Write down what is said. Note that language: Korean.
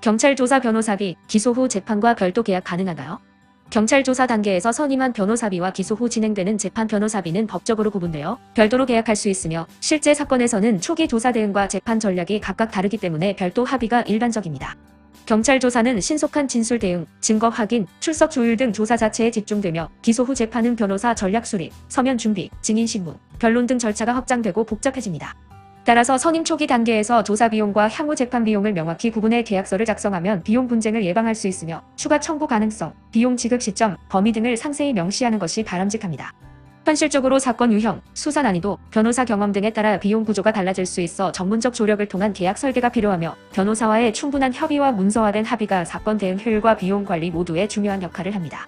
경찰 조사 변호사비, 기소 후 재판과 별도 계약 가능한가요? 경찰 조사 단계에서 선임한 변호사비와 기소 후 진행되는 재판 변호사비는 법적으로 구분되어 별도로 계약할 수 있으며 실제 사건에서는 초기 조사 대응과 재판 전략이 각각 다르기 때문에 별도 합의가 일반적입니다. 경찰 조사는 신속한 진술 대응, 증거 확인, 출석 조율 등 조사 자체에 집중되며 기소 후 재판은 변호사 전략 수립, 서면 준비, 증인 신문, 변론 등 절차가 확장되고 복잡해집니다. 따라서 선임 초기 단계에서 조사 비용과 향후 재판 비용을 명확히 구분해 계약서를 작성하면 비용 분쟁을 예방할 수 있으며 추가 청구 가능성, 비용 지급 시점, 범위 등을 상세히 명시하는 것이 바람직합니다. 현실적으로 사건 유형, 수사 난이도, 변호사 경험 등에 따라 비용 구조가 달라질 수 있어 전문적 조력을 통한 계약 설계가 필요하며 변호사와의 충분한 협의와 문서화된 합의가 사건 대응 효율과 비용 관리 모두에 중요한 역할을 합니다.